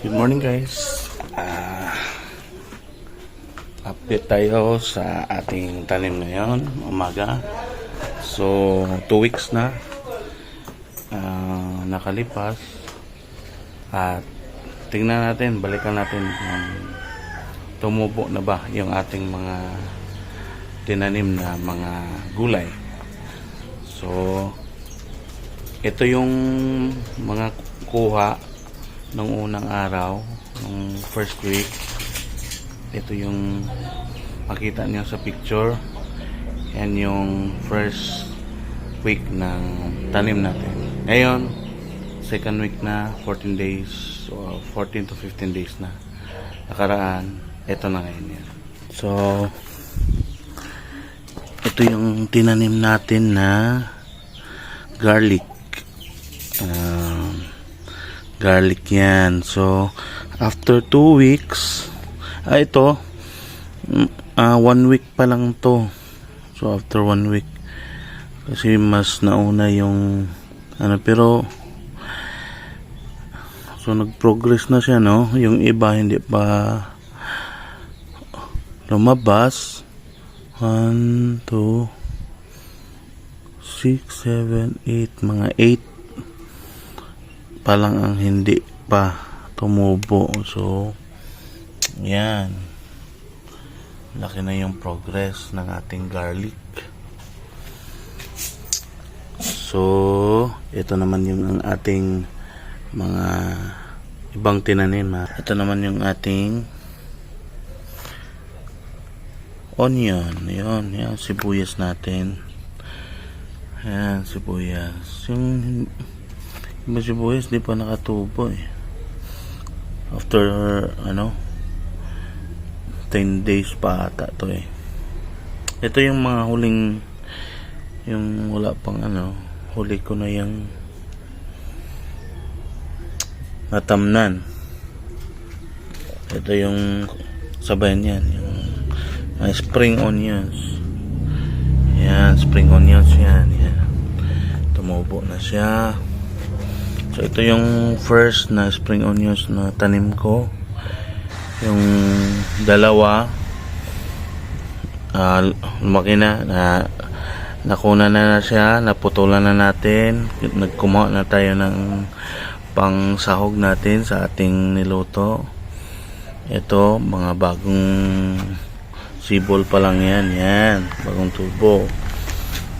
Good morning guys. Ah, update tayo sa ating tanim ngayon, umaga. So, two weeks na ah, nakalipas. At tingnan natin, balikan natin kung tumubo na ba yung ating mga tinanim na mga gulay. So, ito yung mga kuha nung unang araw, nung first week. Ito yung makita niyo sa picture. Yan yung first week ng tanim natin. Ngayon, second week na, 14 days, o 14 to 15 days na. Nakaraan, ito na ngayon yan. So, ito yung tinanim natin na garlic. Garlic yan. So, after 2 weeks, ah, ito, one week pa lang to. So, after one week, kasi mas nauna yung, ano, pero, so, nag-progress na siya, no? Yung iba, hindi pa lumabas. 1, 2, 6, 7, 8, mga 8 pa lang ang hindi pa tumubo. So, yan. Laki na yung progress ng ating garlic. So, ito naman yung ang ating mga ibang tinanim. ha. Ito naman yung ating onion. Yun, yan, sibuyas natin. Ayan, sibuyas. Yung yung sibuyas di pa nakatubo eh. After, ano, 10 days pa ata to eh. Ito yung mga huling, yung wala pang ano, huli ko na yung natamnan. Ito yung sabayan yan, yung mga spring onions. Yan, spring onions yan. yan. Tumubo na siya. So, ito yung first na spring onions na tanim ko. Yung dalawa, ah lumaki na, na nakuna na na siya, naputulan na natin. Nagkumuha na tayo ng pang sahog natin sa ating niluto. Ito, mga bagong sibol pa lang yan. Yan, bagong tubo.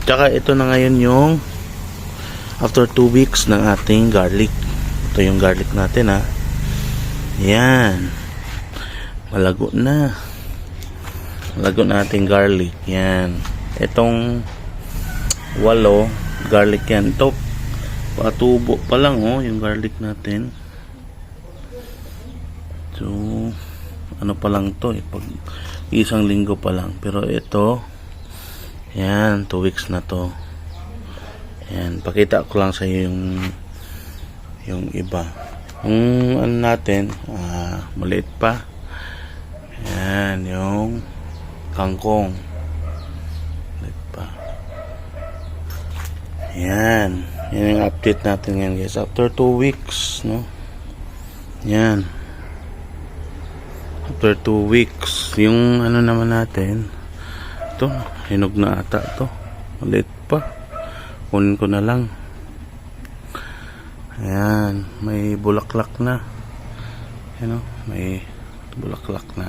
Tsaka ito na ngayon yung after 2 weeks ng ating garlic. Ito yung garlic natin ha. Yan. Malago na. Malago na ating garlic. Yan. Itong walo, garlic yan. Ito, patubo pa lang oh, yung garlic natin. So, ano pa lang to eh, pag isang linggo pa lang. Pero ito, yan, 2 weeks na to. Yan, pakita ko lang sa iyo yung yung iba. Yung ano natin, ah, maliit pa. Yan, yung kangkong. Maliit pa. Yan. Yan yung update natin ngayon guys. After 2 weeks, no? Yan. After 2 weeks, yung ano naman natin, ito, hinog na ata to. Maliit pa. Kunin ko na lang. Ayan, may bulaklak na. Ayan o, may bulaklak na.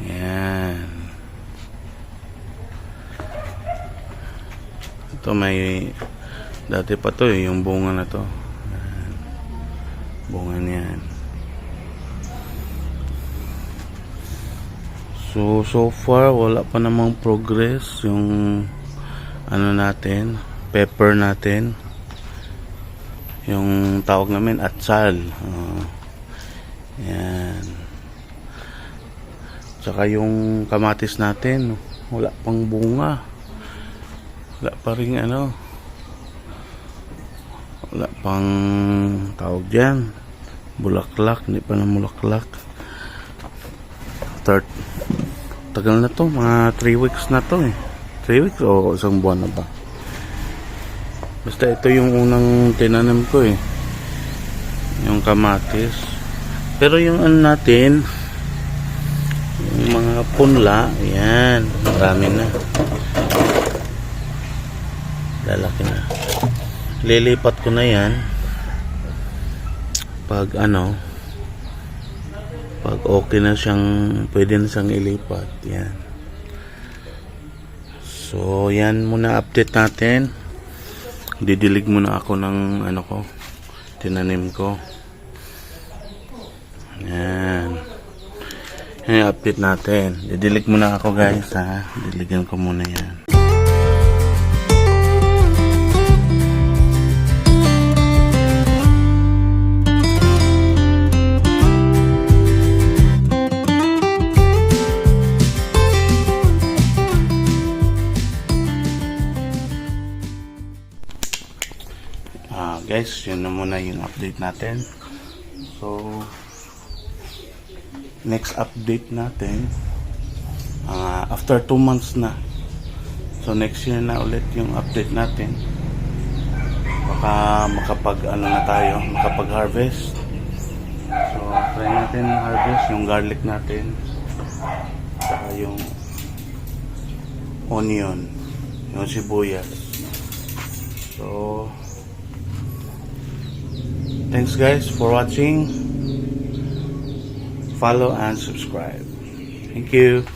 Ayan. Ito may, dati pa to eh, yung bunga na to. Ayan. Bunga niyan. So, so far, wala pa namang progress yung ano natin, pepper natin. Yung tawag namin, atsal. Uh, yan. Tsaka yung kamatis natin, wala pang bunga. Wala pa rin ano. Wala pang tawag dyan. Bulaklak, hindi pa na bulaklak. Third, tagal na to, mga 3 weeks na to eh. 3 weeks o isang buwan na ba? Basta ito yung unang tinanim ko eh. Yung kamatis. Pero yung ano natin, yung mga punla, yan, marami na. Lalaki na. Lilipat ko na yan. Pag ano, pag okay na siyang, pwede na siyang ilipat. Yan. So, yan muna update natin. Didilig muna ako ng ano ko, tinanim ko. Yan. Yan update natin. Didilig muna ako guys ha. Diligan ko muna yan. Guys, yun na muna yung update natin. So, next update natin, ah, after 2 months na. So, next year na ulit yung update natin. Baka makapag, ano na tayo, makapag-harvest. So, try natin harvest yung garlic natin. Saka yung onion, yung sibuyas. So, Thanks guys for watching. Follow and subscribe. Thank you.